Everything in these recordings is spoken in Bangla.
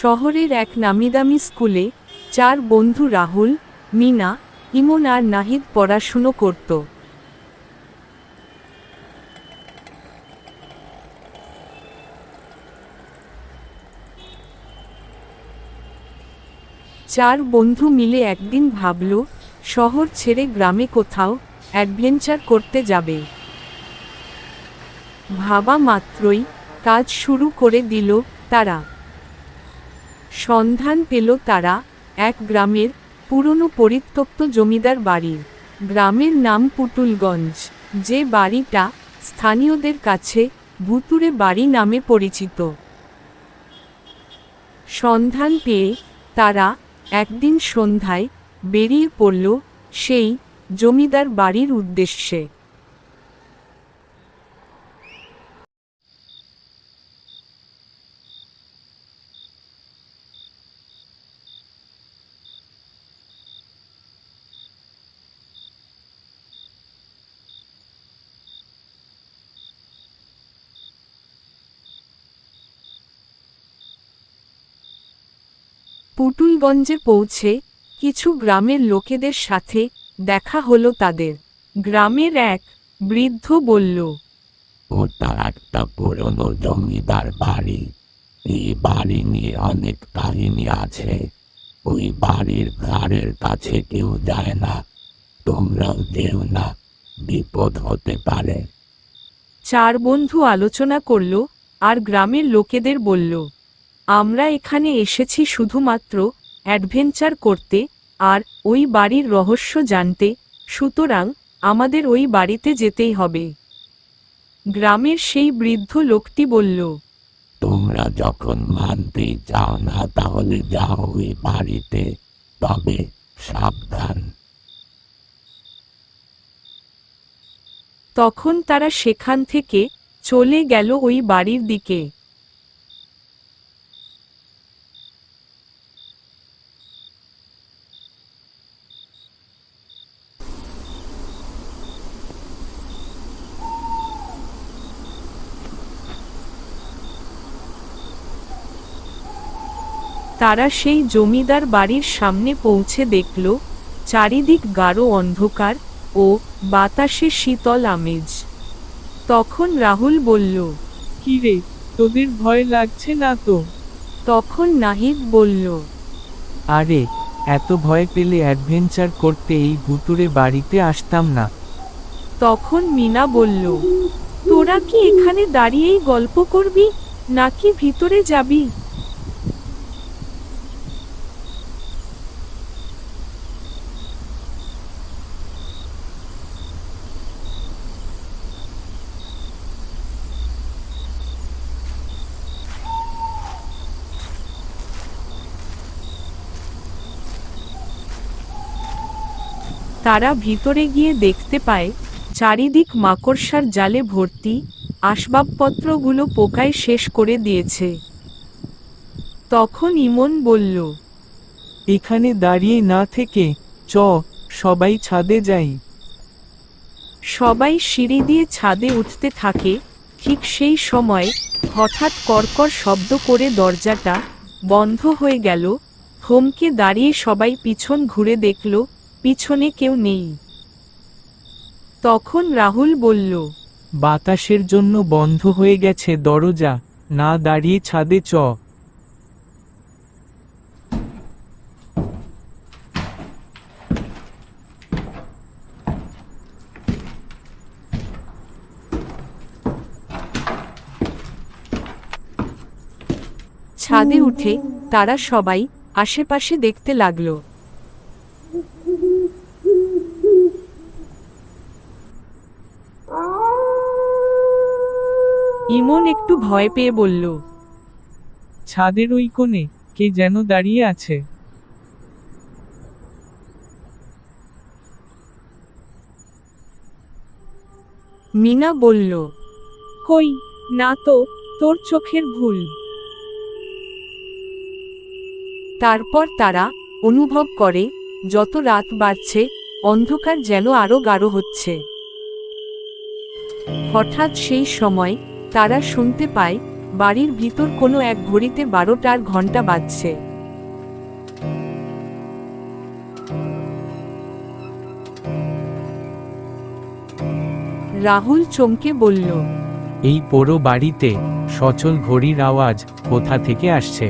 শহরের এক নামিদামি স্কুলে চার বন্ধু রাহুল, মিনা, ইমন আর নাহিদ পড়াশুনো করত। চার বন্ধু মিলে একদিন ভাবল, শহর ছেড়ে গ্রামে কোথাও অ্যাডভেঞ্চার করতে যাবে। ভাবা মাত্রই কাজ শুরু করে দিল তারা। সন্ধান পেল তারা এক গ্রামের পুরনো পরিত্যক্ত জমিদার বাড়ির। গ্রামের নাম পুতুলগঞ্জ। যে বাড়িটা স্থানীয়দের কাছে ভুতুরে বাড়ি নামে পরিচিত। সন্ধান পেয়ে তারা একদিন সন্ধ্যায় বেরিয়ে পড়ল সেই জমিদার বাড়ির উদ্দেশ্যে। পুটুলগঞ্জে পৌঁছে কিছু গ্রামের লোকেদের সাথে দেখা হলো তাদের। গ্রামের এক বৃদ্ধ বলল ওটা একটা পুরনো জমিদার বাড়ি। এই বাড়ি নিয়ে অনেক কাহিনী আছে। ওই বাড়ির ঘাড়ের কাছে কেউ যায় না। তোমরাও যেও না। বিপদ হতে পারে। চার বন্ধু আলোচনা করল আর গ্রামের লোকেদের বলল আমরা এখানে এসেছি শুধুমাত্র অ্যাডভেঞ্চার করতে আর ওই বাড়ির রহস্য জানতে সুতরাং আমাদের ওই বাড়িতে যেতেই হবে। গ্রামের সেই বৃদ্ধ লোকটি বলল তোমরা যখন মানতেই চাও না তাহলে যাও ওই বাড়িতে তবে সাবধান। তখন তারা সেখান থেকে চলে গেল ওই বাড়ির দিকে। তারা সেই জমিদার বাড়ির সামনে পৌঁছে দেখল চারিদিক গাঢ় অন্ধকার ও বাতাসে শীতল আমেজ। তখন রাহুল বলল কিরে তোদের ভয় লাগছে না তো? তখন নাহিদ বলল আরে এত ভয় পেলে অ্যাডভেঞ্চার করতে এই ভুতুরে বাড়িতে আসতাম না। তখন মিনা বলল তোরা কি এখানে দাঁড়িয়েই গল্প করবি নাকি ভিতরে যাবি? তারা ভিতরে গিয়ে দেখতে পায় চারিদিক মাকড়সার জালে ভর্তি আসবাবপত্রগুলো পোকায় শেষ করে দিয়েছে। তখন ইমন বলল এখানে দাঁড়িয়ে না থেকে চ সবাই ছাদে যাই। সবাই সিঁড়ি দিয়ে ছাদে উঠতে থাকে ঠিক সেই সময় হঠাৎ কর্কর শব্দ করে দরজাটা বন্ধ হয়ে গেল হোমকে দাঁড়িয়ে সবাই পিছন ঘুরে দেখল পিছনে কেউ নেই। তখন রাহুল বলল বাতাসের জন্য বন্ধ হয়ে গেছে দরজা না দাঁড়িয়ে ছাদে চ। ছাদে উঠে তারা সবাই আশেপাশে দেখতে লাগল। ইমন একটু ভয় পেয়ে বলল ছাদের ওই কোণে কে যেন দাঁড়িয়ে আছে? মিনা বলল কই না তো তোর চোখের ভুল। তারপর তারা অনুভব করে যত রাত বাড়ছে অন্ধকার যেন আরও গাঢ় হচ্ছে। হঠাৎ সেই সময় তারা শুনতে পায় বাড়ির ভিতর কোনো এক ঘড়িতে বারোটার ঘণ্টা বাজছে। রাহুল চমকে বলল এই পোড়ো বাড়িতে সচল ঘড়ির আওয়াজ কোথা থেকে আসছে?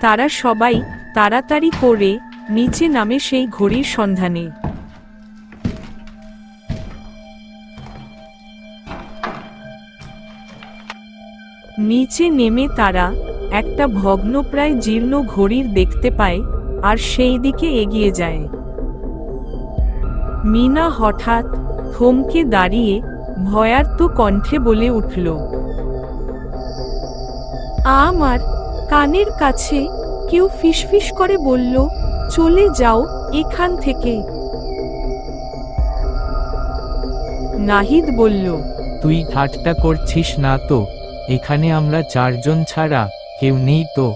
তারা সবাই তাড়াতাড়ি করে নিচে নামে সেই ঘড়ির সন্ধানে। নিচে নেমে তারা একটা ভগ্নপ্রায় জীর্ণ ঘড়ির দেখতে পায় আর সেই দিকে এগিয়ে যায়। মিনা হঠাৎ থমকে দাঁড়িয়ে ভয়ার্ত কণ্ঠে বলে উঠল, আমার কানের কাছে কেউ ফিসফিস করে বলল, চলে যাও এখান থেকে। নাহিদ বলল, তুই ঠাট্টা করছিস না তো? এখানে আমরা চারজন ছাড়া কেউ নেই তো?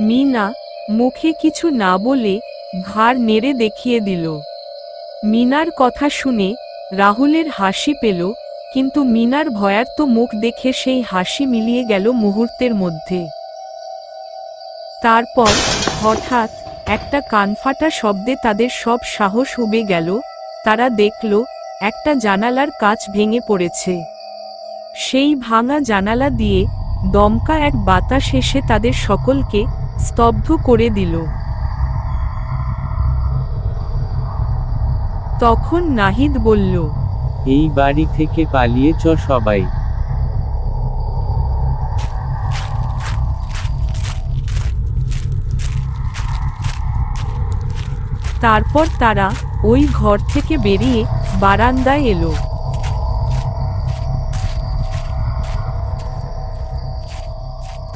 মিনা মুখে কিছু না বলে ঘাড় নেড়ে দেখিয়ে দিল। মিনার কথা শুনে রাহুলের হাসি পেল, কিন্তু মিনার ভয়ার্ত মুখ দেখে সেই হাসি মিলিয়ে গেল মুহূর্তের মধ্যে। তারপর হঠাৎ একটা কানফাটা শব্দে তাদের সব সাহস উবে গেল, তারা দেখল একটা জানালার কাচ ভেঙে পড়েছে। সেই ভাঙা জানালা দিয়ে দমকা এক বাতাস এসে তাদের সকলকে স্তব্ধ করে দিল। তখন নাহিদ বলল এই বাড়ি থেকে পালিয়ে চ সবাই। তারপর তারা ওই ঘর থেকে বেরিয়ে বারান্দায় এলো।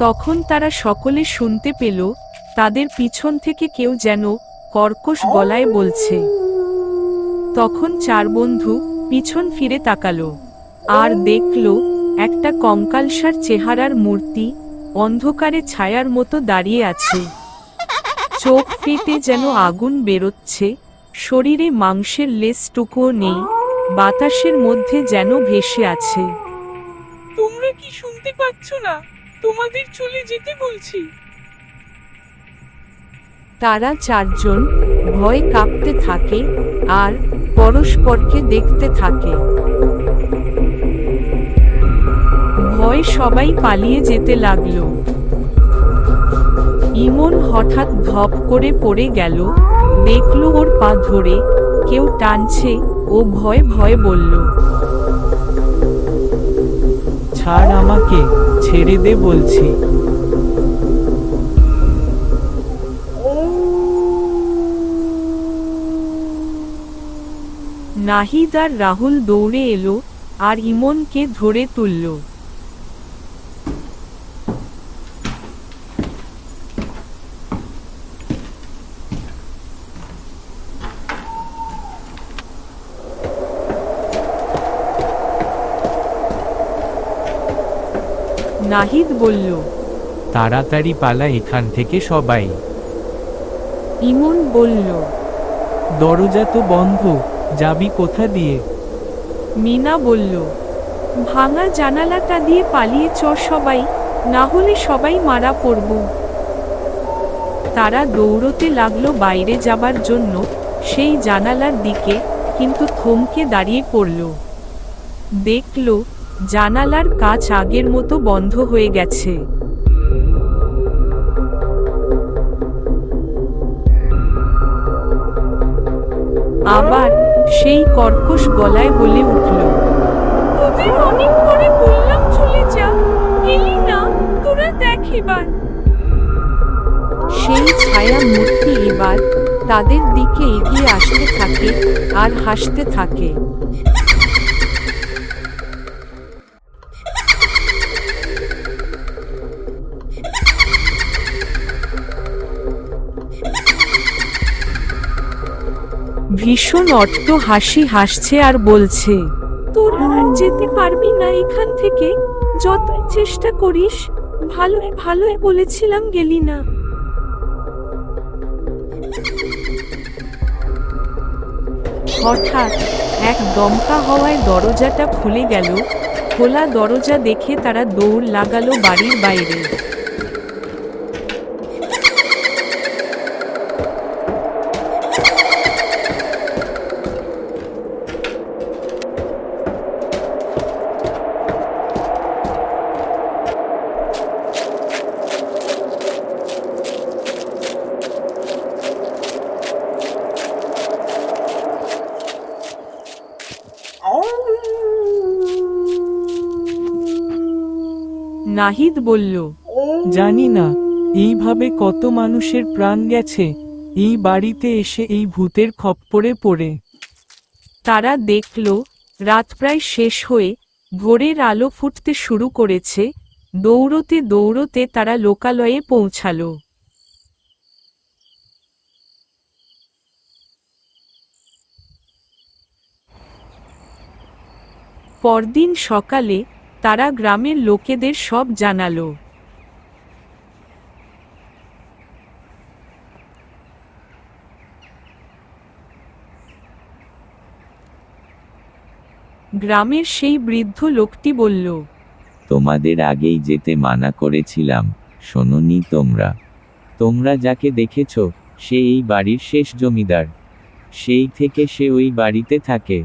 তখন তারা সকলে শুনতে পেল, তাদের পিছন থেকে কেউ যেন কর্কশ গলায় বলছে। তখন চার বন্ধু পিছন ফিরে তাকালো, আর দেখল একটা কঙ্কালসার চেহারার মূর্তি অন্ধকারে ছায়ার মতো দাঁড়িয়ে আছে। চোখ ফেটে যেন আগুন বেরোচ্ছে, শরীরে মাংসের লেসটুকুও নেই, বাতাসের মধ্যে যেন ভেসে আছে। তোমরা কি শুনতে পাচ্ছ না? তোমাদের চলে যেতে বলছি। তারা চারজন ভয় কাঁপতে থাকে আর পরস্পরকে দেখতে থাকে। ভয় সবাই পালিয়ে যেতে লাগল। ইমন হঠাৎ ধপ করে পড়ে গেল, দেখল ওর পা ধরে, কেউ টানছে ও ভয় ভয় বলল ছাড় আমাকে ছেড়ে দে বলছি। নাহিদ আর রাহুল দৌড়ে এলো আর ইমনকে ধরে তুলল। নাহিদ বলল তাড়াতাড়ি পালা এখান থেকে সবাই। ইমন বলল দরজা তো বন্ধ যাবি কোথা দিয়ে? মিনা বলল ভাঙা জানালাটা দিয়ে পালিয়ে চ সবাই না হলে সবাই মারা পড়ব। তারা দৌড়তে লাগল বাইরে যাবার জন্য সেই জানালার দিকে কিন্তু থমকে দাঁড়িয়ে পড়ল। দেখল জানালার কাচ আগের মতো বন্ধ হয়ে গেছে। আবার সেই কর্কশ গলায় বলে উঠল দেখ এবার। সেই ছায়া মূর্তি এবার তাদের দিকে এগিয়ে আসতে থাকে আর হাসতে থাকে। ভীষণ অট্ট হাসি হাসছে আর বলছে, তোরা আর যেতে পারবি না এখান থেকে। যতই চেষ্টা করিস ভালোই ভালোই বলেছিলাম গেলি না। হঠাৎ এক দমকা হওয়ায় দরজাটা খুলে গেল। খোলা দরজা দেখে তারা দৌড় লাগালো বাড়ির বাইরে। নাহিদ বলল জানি না এইভাবে কত মানুষের প্রাণ গেছে এই বাড়িতে এসে এই ভূতের খপ্পরে পড়ে। তারা দেখল রাত প্রায় শেষ হয়ে ভোরের আলো ফুটতে শুরু করেছে দৌড়তে দৌড়তে তারা লোকালয়ে পৌঁছালো। পরদিন সকালে তারা গ্রামের লোকেদের সব জানালো। গ্রামের সেই বৃদ্ধ লোকটি বলল, তোমাদের আগেই যেতে মানা করেছিলাম, শোনোনি তোমরা। তোমরা যাকে দেখেছ, সে এই বাড়ির শেষ জমিদার। সেই থেকে সে ওই বাড়িতে থাকে।